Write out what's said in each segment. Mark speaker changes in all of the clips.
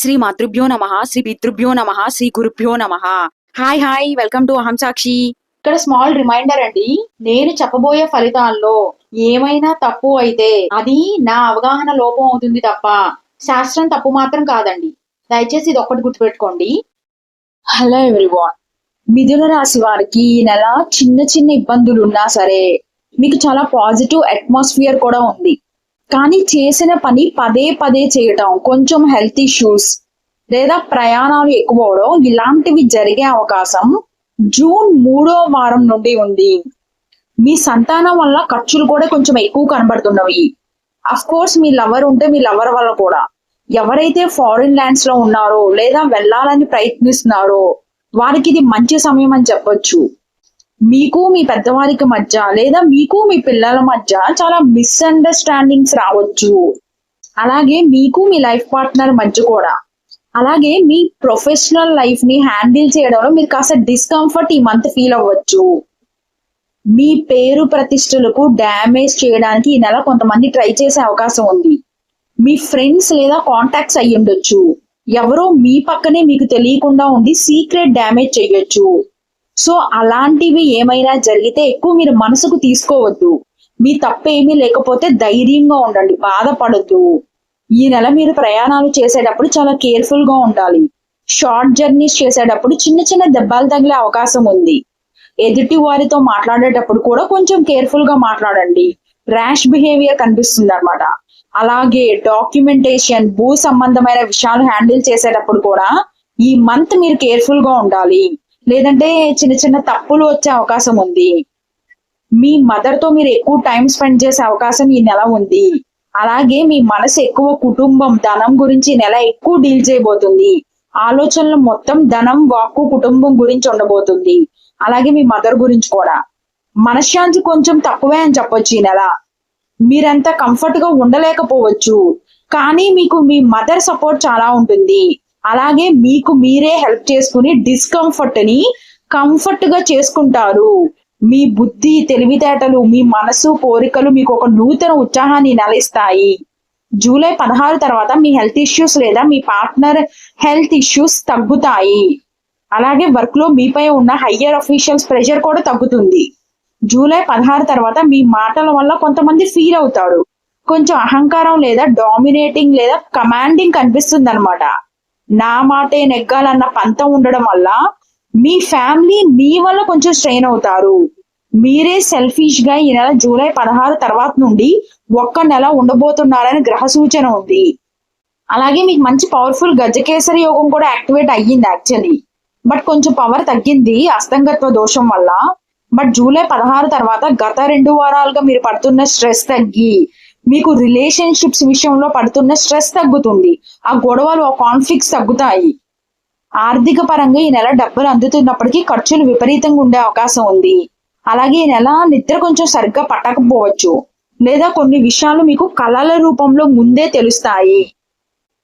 Speaker 1: శ్రీ మాతృభ్యో నమ శ్రీ పితృభ్యో నమ శ్రీ గురుభ్యో నమ. హాయ్ హాయ్ వెల్కమ్ టు అహం సాక్షి
Speaker 2: ఇక్కడ స్మాల్ రిమైండర్ అండి నేను చెప్పబోయే ఫలితాల్లో ఏమైనా తప్పు అయితే అది నా అవగాహన లోపం అవుతుంది తప్ప శాస్త్రం తప్పు మాత్రం కాదండి. దయచేసి ఇది ఒక్కటి గుర్తుపెట్టుకోండి.
Speaker 3: హలో ఎవ్రీవాన్ మిథున రాశి వారికి ఈ నెల చిన్న చిన్న ఇబ్బందులు ఉన్నా సరే మీకు చాలా పాజిటివ్ అట్మాస్ఫియర్ కూడా ఉంది. కానీ చేసిన పని పదే పదే చేయటం కొంచెం హెల్త్ ఇష్యూస్ లేదా ప్రయాణాలు ఎక్కువ ఇలాంటివి జరిగే అవకాశం జూన్ మూడో వారం నుండి ఉంది. మీ సంతానం వల్ల ఖర్చులు కూడా కొంచెం ఎక్కువ కనబడుతున్నవి. అఫ్ కోర్స్ మీ లవర్ ఉంటే మీ లవర్ వల్ల కూడా. ఎవరైతే ఫారిన్ ల్యాండ్స్లో ఉన్నారో లేదా వెళ్ళాలని ప్రయత్నిస్తున్నారో వారికి ఇది మంచి సమయం అని చెప్పొచ్చు. మీకు మీ పెద్దవారికి మధ్య లేదా మీకు మీ పిల్లల మధ్య చాలా మిస్అండర్స్టాండింగ్స్ రావచ్చు. అలాగే మీకు మీ లైఫ్ పార్ట్నర్ మధ్య కూడా. అలాగే మీ ప్రొఫెషనల్ లైఫ్ని హ్యాండిల్ చేయడంలో మీరు కాస్త డిస్కంఫర్ట్ ఈ మంత్ ఫీల్ అవ్వచ్చు. మీ పేరు ప్రతిష్టలకు డ్యామేజ్ చేయడానికి ఈ నెల కొంతమంది ట్రై చేసే అవకాశం ఉంది. మీ ఫ్రెండ్స్ లేదా కాంటాక్ట్స్ అయ్యి ఉండొచ్చు ఎవరో మీ పక్కనే మీకు తెలియకుండా ఉండి సీక్రెట్ డ్యామేజ్ చేయొచ్చు. సో అలాంటివి ఏమైనా జరిగితే ఎక్కువ మీరు మనసుకు తీసుకోవద్దు. మీ తప్పేమీ లేకపోతే ధైర్యంగా ఉండండి బాధపడద్దు. ఈ నెల మీరు ప్రయాణాలు చేసేటప్పుడు చాలా కేర్ఫుల్గా ఉండాలి. షార్ట్ జర్నీస్ చేసేటప్పుడు చిన్న చిన్న దెబ్బలు తగిలే అవకాశం ఉంది. ఎదుటి వారితో మాట్లాడేటప్పుడు కూడా కొంచెం కేర్ఫుల్గా మాట్లాడండి. ర్యాష్ బిహేవియర్ కనిపిస్తుంది అనమాట అలాగే డాక్యుమెంటేషన్ భూ సంబంధమైన విషయాలు హ్యాండిల్ చేసేటప్పుడు కూడా ఈ మంత్ మీరు కేర్ఫుల్గా ఉండాలి. లేదంటే చిన్న చిన్న తప్పులు వచ్చే అవకాశం ఉంది. మీ మదర్తో మీరు ఎక్కువ టైం స్పెండ్ చేసే అవకాశం ఈ నెల ఉంది. అలాగే మీ మనసు ఎక్కువ కుటుంబం ధనం గురించి నెల ఎక్కువ డీల్ చేయబోతుంది. ఆలోచనలు మొత్తం ధనం వాక్కు కుటుంబం గురించి ఉండబోతుంది. అలాగే మీ మదర్ గురించి కూడా. మనశ్శాంతి కొంచెం తక్కువే అని చెప్పొచ్చు ఈ నెల. మీరంత కంఫర్ట్గా ఉండలేకపోవచ్చు. కానీ మీకు మీ మదర్ సపోర్ట్ చాలా ఉంటుంది. అలాగే మీకు మీరే హెల్ప్ చేసుకుని డిస్కంఫర్ట్ని కంఫర్ట్గా చేసుకుంటారు. మీ బుద్ధి తెలివితేటలు మీ మనసు కోరికలు మీకు ఒక నూతన ఉత్సాహాన్ని నెలస్తాయి. జూలై పదహారు తర్వాత మీ హెల్త్ ఇష్యూస్ లేదా మీ పార్ట్నర్ హెల్త్ ఇష్యూస్ తగ్గుతాయి. అలాగే వర్క్లో మీపై ఉన్న హయ్యర్ అఫీషియల్స్ ప్రెషర్ కూడా తగ్గుతుంది. జూలై పదహారు తర్వాత మీ మాటల వల్ల కొంతమంది ఫీల్ అవుతారు. కొంచెం అహంకారం లేదా డామినేటింగ్ లేదా కమాండింగ్ కనిపిస్తుంది అనమాట నా మాటే నెగ్గాలన్న పంతం ఉండడం వల్ల మీ ఫ్యామిలీ మీ వల్ల కొంచెం స్ట్రెయిన్ అవుతారు. మీరే సెల్ఫిష్గా ఈ నెల జూలై పదహారు తర్వాత నుండి ఒక్క నెల ఉండబోతున్నారని గ్రహ సూచన ఉంది. అలాగే మీకు మంచి పవర్ఫుల్ గజకేసరి యోగం కూడా యాక్టివేట్ అయ్యింది యాక్చువల్లీ. బట్ కొంచెం పవర్ తగ్గింది అస్తంగత్వ దోషం వల్ల. బట్ జూలై పదహారు తర్వాత గత రెండు వారాలుగా మీరు పడుతున్న స్ట్రెస్ తగ్గి మీకు రిలేషన్షిప్స్ విషయంలో పడుతున్న స్ట్రెస్ తగ్గుతుంది. ఆ గొడవలు ఆ కాన్ఫ్లిక్ట్స్ తగ్గుతాయి. ఆర్థిక పరంగా ఈ నెల డబ్బులు అందుతున్నప్పటికీ ఖర్చులు విపరీతంగా ఉండే అవకాశం ఉంది. అలాగే ఈ నెల నిద్ర కొంచెం సరిగ్గా పట్టకపోవచ్చు. లేదా కొన్ని విషయాలు మీకు కళల రూపంలో ముందే తెలుస్తాయి.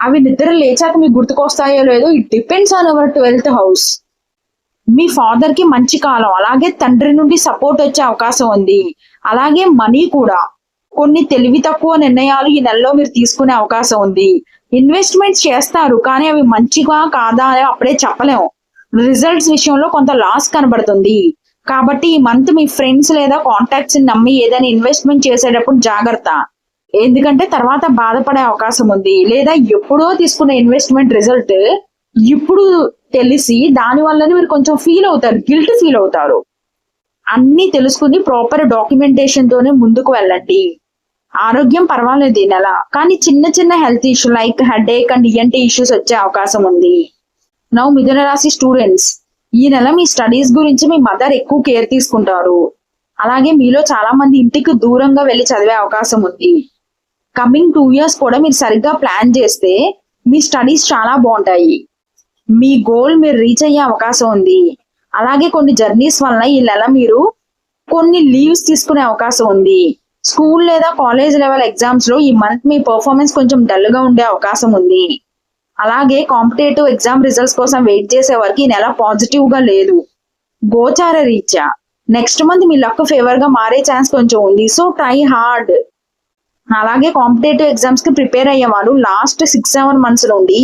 Speaker 3: అవి నిద్ర లేచాక మీకు గుర్తుకొస్తాయో లేదో it depends on our twelfth house మీ ఫాదర్కి మంచి కాలం అలాగే తండ్రి నుండి సపోర్ట్ వచ్చే అవకాశం ఉంది. అలాగే మనీ కూడా. కొన్ని తెలివి తక్కువ నిర్ణయాలు ఈ నెలలో మీరు తీసుకునే అవకాశం ఉంది. ఇన్వెస్ట్మెంట్స్ చేస్తారు కానీ అవి మంచిగా కాదా అని అప్పుడే చెప్పలేము. రిజల్ట్స్ విషయంలో కొంత లాస్ కనబడుతుంది. కాబట్టి ఈ మంత్ మీ ఫ్రెండ్స్ లేదా కాంటాక్ట్స్ నమ్మి ఏదైనా ఇన్వెస్ట్మెంట్ చేసేటప్పుడు జాగ్రత్త. ఎందుకంటే తర్వాత బాధపడే అవకాశం ఉంది. లేదా ఎప్పుడో తీసుకున్న ఇన్వెస్ట్మెంట్ రిజల్ట్ ఇప్పుడు తెలిసి దాని వల్లనే మీరు కొంచెం ఫీల్ అవుతారు గిల్ట్ ఫీల్ అవుతారు. అన్ని తెలుసుకుని ప్రాపర్ డాక్యుమెంటేషన్ తోనే ముందుకు వెళ్ళండి. ఆరోగ్యం పర్వాలేదు ఈ నెల. కానీ చిన్న చిన్న health issue like head ache and ENT issues వచ్చే అవకాశం ఉంది. నౌ మిథున రాశి స్టూడెంట్స్ ఈ నెల మీ స్టడీస్ గురించి మీ మదర్ ఎక్కువ కేర్ తీసుకుంటారు. అలాగే మీలో చాలా మంది ఇంటికి దూరంగా వెళ్ళి చదివే అవకాశం ఉంది. కమింగ్ టూ ఇయర్స్ కూడా మీరు సరిగ్గా ప్లాన్ చేస్తే మీ స్టడీస్ చాలా బాగుంటాయి. మీ గోల్ మీరు రీచ్ అయ్యే అవకాశం ఉంది. అలాగే కొన్ని జర్నీస్ వలన ఈ నెల మీరు కొన్ని లీవ్స్ తీసుకునే అవకాశం ఉంది. స్కూల్ లేదా కాలేజ్ లెవెల్ ఎగ్జామ్స్లో ఈ మంత్ మీ పర్ఫార్మెన్స్ కొంచెం డల్గా ఉండే అవకాశం ఉంది. అలాగే కాంపిటేటివ్ ఎగ్జామ్ రిజల్ట్స్ కోసం వెయిట్ చేసే వరకు ఈ నెల పాజిటివ్గా లేదు. గోచార రీత్యా నెక్స్ట్ మంత్ మీ లక్ ఫేవర్గా మారే ఛాన్స్ కొంచెం ఉంది. సో ట్రై హార్డ్ అలాగే కాంపిటేటివ్ ఎగ్జామ్స్కి ప్రిపేర్ అయ్యే వాళ్ళు లాస్ట్ సిక్స్ సెవెన్ మంత్స్ నుండి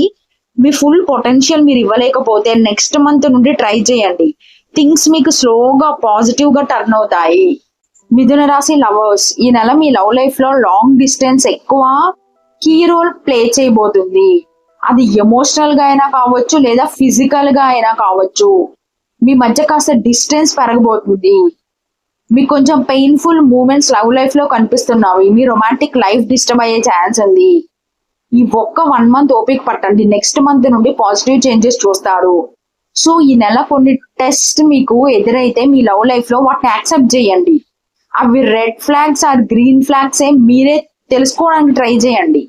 Speaker 3: మీ ఫుల్ పొటెన్షియల్ మీరు ఇవ్వలేకపోతే నెక్స్ట్ మంత్ నుండి ట్రై చేయండి. థింగ్స్ మీకు స్లోగా పాజిటివ్గా టర్న్ అవుతాయి. మిథున రాశి లవర్స్ ఈ నెల మీ లవ్ లైఫ్లో లాంగ్ డిస్టెన్స్ ఎక్కువ కీ రోల్ ప్లే చేయబోతుంది. అది ఎమోషనల్గా అయినా కావచ్చు లేదా ఫిజికల్గా అయినా కావచ్చు. మీ మధ్య కాస్త డిస్టెన్స్ పెరగబోతుంది. మీకు కొంచెం పెయిన్ఫుల్ మూమెంట్స్ లవ్ లైఫ్లో కనిపిస్తున్నవి మీ రొమాంటిక్ లైఫ్ డిస్టర్బ్ అయ్యే ఛాన్స్ ఉంది. ఈ ఒక్క వన్ మంత్ ఓపిక పట్టండి. నెక్స్ట్ మంత్ నుండి పాజిటివ్ చేంజెస్ చూస్తారు. సో ఈ నెల కొన్ని టెస్ట్ మీకు ఎదురైతే మీ లవ్ లైఫ్లో వాటిని యాక్సెప్ట్ చేయండి. అవి red flags or green flags ఏం మీరే తెలుసుకోవడానికి ట్రై చేయండి.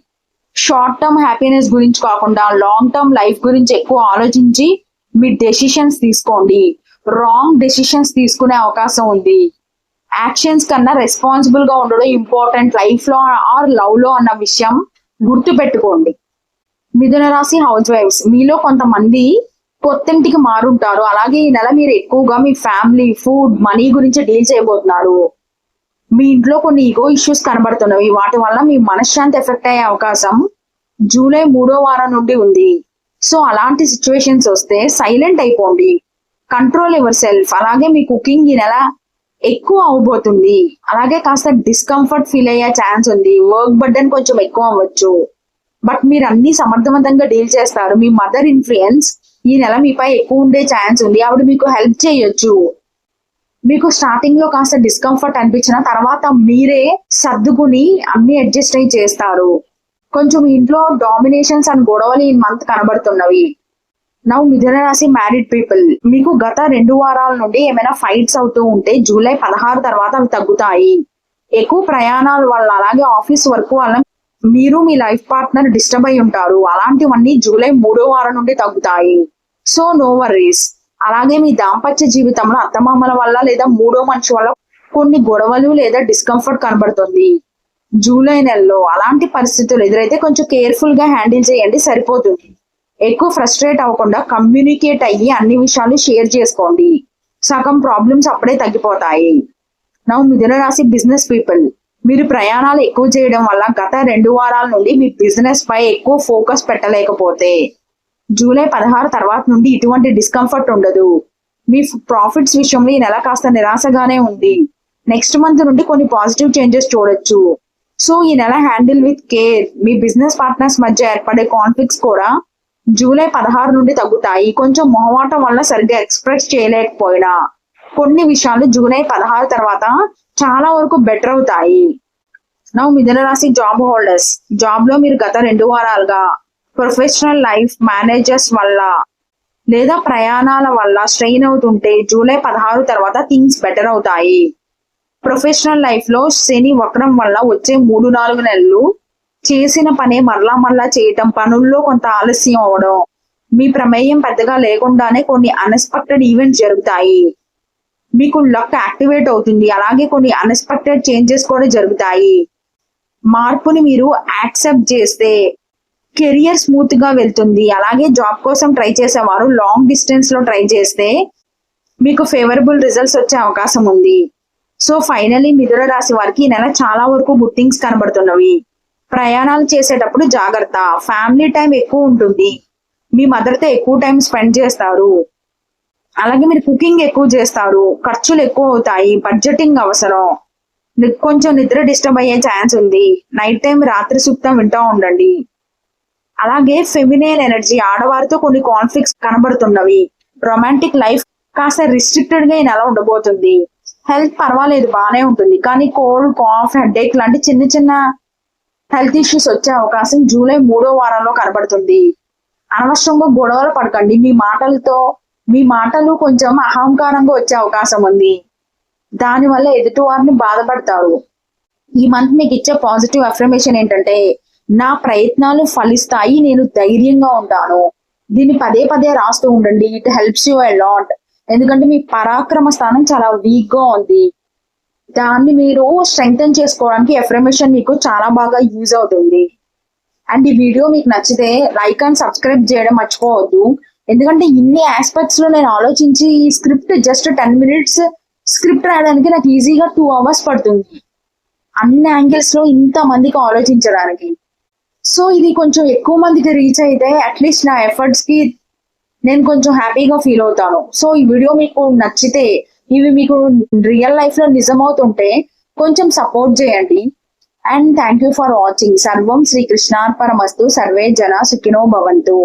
Speaker 3: షార్ట్ టర్మ్ హ్యాపీనెస్ గురించి కాకుండా లాంగ్ టర్మ్ లైఫ్ గురించి ఎక్కువ ఆలోచించి మీ డెసిషన్స్ తీసుకోండి. రాంగ్ డెసిషన్స్ తీసుకునే అవకాశం ఉంది. యాక్షన్స్ కన్నా రెస్పాన్సిబుల్గా ఉండడం ఇంపార్టెంట్ లైఫ్లో ఆర్ లవ్లో అన్న విషయం గుర్తు పెట్టుకోండి మిథున రాశి హౌస్ వైఫ్స్ మీలో కొంతమంది కొత్తింటికి మారుంటారు. అలాగే ఈ నెల మీరు ఎక్కువగా మీ ఫ్యామిలీ ఫుడ్ మనీ గురించి డీల్ చేయబోతున్నారు. మీ ఇంట్లో కొన్ని ఈగో ఇష్యూస్ కనబడుతున్నవి. వాటి వల్ల మీ మనశ్శాంతి ఎఫెక్ట్ అయ్యే అవకాశం జూలై మూడో వారం నుండి ఉంది. సో అలాంటి సిచ్యువేషన్స్ వస్తే సైలెంట్ అయిపోండి. Control yourself. అలాగే మీ కుకింగ్ ఈ నెల ఎక్కువ అవబోతుంది. అలాగే కాస్త డిస్కంఫర్ట్ ఫీల్ అయ్యే ఛాన్స్ ఉంది. వర్క్ బర్డెన్ కొంచెం ఎక్కువ అవ్వచ్చు. బట్ మీరు అన్ని సమర్థవంతంగా డీల్ చేస్తారు. మీ మదర్ ఇన్ఫ్లుయెన్స్ ఈ నెల మీపై ఎక్కువ ఉండే ఛాన్స్ ఉంది. ఆవిడ మీకు హెల్ప్ చేయొచ్చు. మీకు స్టార్టింగ్లో కాస్త డిస్కంఫర్ట్ అనిపించిన తర్వాత మీరే సర్దుకుని అన్ని అడ్జస్ట్ అయి చేస్తారు. కొంచెం ఇంట్లో డామినేషన్స్ అండ్ గొడవలు ఈ మంత్ కనబడుతున్నవి. నవ్వు మిథున రాశి మ్యారీడ్ పీపుల్ మీకు గత రెండు వారాల నుండి ఏమైనా ఫైట్స్ అవుతూ ఉంటే జూలై పదహారు తర్వాత అవి తగ్గుతాయి. ఎక్కువ ప్రయాణాల వల్ల అలాగే ఆఫీస్ వర్క్ వల్ల మీరు మీ లైఫ్ పార్ట్నర్ డిస్టర్బ్ అయి ఉంటారు. అలాంటివన్నీ జూలై మూడో వారం నుండి తగ్గుతాయి. సో నో వర్రీస్ అలాగే మీ దాంపత్య జీవితంలో అత్తమామల వల్ల లేదా మూడో మనిషి వల్ల కొన్ని గొడవలు లేదా డిస్కంఫర్ట్ కనబడుతుంది. జూలై నెలలో అలాంటి పరిస్థితులు ఎదురైతే కొంచెం కేర్ఫుల్గా హ్యాండిల్ చేయండి సరిపోతుంది. ఎక్కువ ఫ్రస్ట్రేట్ అవ్వకుండా కమ్యూనికేట్ అయ్యి అన్ని విషయాలు షేర్ చేసుకోండి. సగం ప్రాబ్లమ్స్ అప్పుడే తగ్గిపోతాయి. నా మిథున రాశి బిజినెస్ పీపుల్ మీరు ప్రయాణాలు ఎక్కువ చేయడం వల్ల గత రెండు వారాల నుండి మీ బిజినెస్ పై ఎక్కువ ఫోకస్ పెట్టలేకపోతే జూలై పదహారు తర్వాత నుండి ఇటువంటి డిస్కంఫర్ట్ ఉండదు. మీ ప్రాఫిట్స్ విషయంలో ఈ నెల కాస్త నిరాశగానే ఉంది. నెక్స్ట్ మంత్ నుండి కొన్ని పాజిటివ్ చేంజెస్ చూడొచ్చు. సో ఈ నెల హ్యాండిల్ విత్ కేర్ మీ బిజినెస్ పార్ట్నర్స్ మధ్య ఏర్పడే కాన్ఫ్లిక్ట్స్ కూడా జూలై పదహారు నుండి తగ్గుతాయి. కొంచెం మొహమాటం వల్ల సరిగ్గా ఎక్స్ప్రెస్ చేయలేకపోయినా. కొన్ని విషయాలు జూలై పదహారు తర్వాత చాలా వరకు బెటర్ అవుతాయి. నా మిథున రాశి జాబ్ హోల్డర్స్ జాబ్లో మీరు గత రెండు వారాలుగా ప్రొఫెషనల్ లైఫ్ మేనేజర్స్ వల్ల లేదా ప్రయాణాల వల్ల స్ట్రెయిన్ అవుతుంటే జూలై పదహారు తర్వాత థింగ్స్ బెటర్ అవుతాయి. ప్రొఫెషనల్ లైఫ్లో శని వక్రం వల్ల వచ్చే మూడు నాలుగు నెలలు చేసిన పనే మరలా మరలా చేయటం పనుల్లో కొంత ఆలస్యం అవడం మీ ప్రమేయం పెద్దగా లేకుండానే కొన్ని అన్ఎక్స్పెక్టెడ్ ఈవెంట్స్ జరుగుతాయి. మీకు లక్ యాక్టివేట్ అవుతుంది. అలాగే కొన్ని అన్ఎక్స్పెక్టెడ్ చేంజెస్ కూడా జరుగుతాయి. మార్పుని మీరు యాక్సెప్ట్ చేస్తే కెరియర్ స్మూత్గా వెళ్తుంది. అలాగే జాబ్ కోసం ట్రై చేసేవారు. లాంగ్ డిస్టెన్స్లో ట్రై చేస్తే మీకు ఫేవరబుల్ రిజల్ట్స్ వచ్చే అవకాశం ఉంది. సో ఫైనలీ మిథున రాశి వారికి ఈ నెల చాలా వరకు గుడ్ థింగ్స్ కనబడుతున్నవి. ప్రయాణాలు చేసేటప్పుడు జాగ్రత్త. ఫ్యామిలీ టైం ఎక్కువ ఉంటుంది. మీ మదర్తో ఎక్కువ టైం స్పెండ్ చేస్తారు. అలాగే మీరు కుకింగ్ ఎక్కువ చేస్తారు. ఖర్చులు ఎక్కువ అవుతాయి. బడ్జెటింగ్ అవసరం. కొంచెం నిద్ర డిస్టర్బ్ అయ్యే ఛాన్స్ ఉంది. నైట్ టైం రాత్రి సూక్తం వింటూ ఉండండి. అలాగే ఫెమినైన్ ఎనర్జీ ఆడవారితో కొన్ని కాన్ఫ్లిక్ట్స్ కనబడుతున్నవి. రొమాంటిక్ లైఫ్ కాస్త రిస్ట్రిక్టెడ్గా ఈ నెల ఉండబోతుంది. హెల్త్ పర్వాలేదు బాగానే ఉంటుంది. కానీ కోల్డ్ కాఫ్ హెడేక్ లాంటి చిన్న చిన్న హెల్త్ ఇష్యూస్ వచ్చే అవకాశం జూలై మూడో వారంలో కనబడుతుంది. అనవసరంగా గొడవలు పడకండి. మీ మాటలతో మీ మాటలు కొంచెం అహంకారంగా వచ్చే అవకాశం ఉంది. దానివల్ల ఎదుటి వారిని బాధపడతారు. ఈ మంత్ మీకు ఇచ్చే పాజిటివ్ అఫర్మేషన్ ఏంటంటే నా ప్రయత్నాలు ఫలిస్తాయి నేను ధైర్యంగా ఉంటాను. దీన్ని పదే పదే రాస్తూ ఉండండి. ఇట్ హెల్ప్స్ యూ లాట్ ఎందుకంటే మీ పరాక్రమ స్థానం చాలా వీక్గా ఉంది. దాన్ని మీరు స్ట్రెంగ్తన్ చేసుకోవడానికి ఎఫర్మేషన్ మీకు చాలా బాగా యూజ్ అవుతుంది. అండ్ ఈ వీడియో మీకు నచ్చితే లైక్ అండ్ సబ్స్క్రైబ్ చేయడం మర్చిపోవద్దు. ఎందుకంటే ఇన్ని ఆస్పెక్ట్స్లో నేను ఆలోచించి ఈ script just ten minutes script రాయడానికి నాకు ఈజీగా టూ అవర్స్ పడుతుంది. అన్ని యాంగిల్స్లో ఇంత మందికి ఆలోచించడానికి. సో ఇది కొంచెం ఎక్కువ మందికి రీచ్ అయితే అట్లీస్ట్ నా ఎఫర్ట్స్కి నేను కొంచెం హ్యాపీగా ఫీల్ అవుతాను. సో ఈ వీడియో మీకు నచ్చితే ఇవి మీకు రియల్ లైఫ్లో నిజమవుతుంటే కొంచెం సపోర్ట్ చేయండి. And thank you for watching సర్వం శ్రీకృష్ణార్పణమస్తు సర్వే జన సుఖినో భవంతు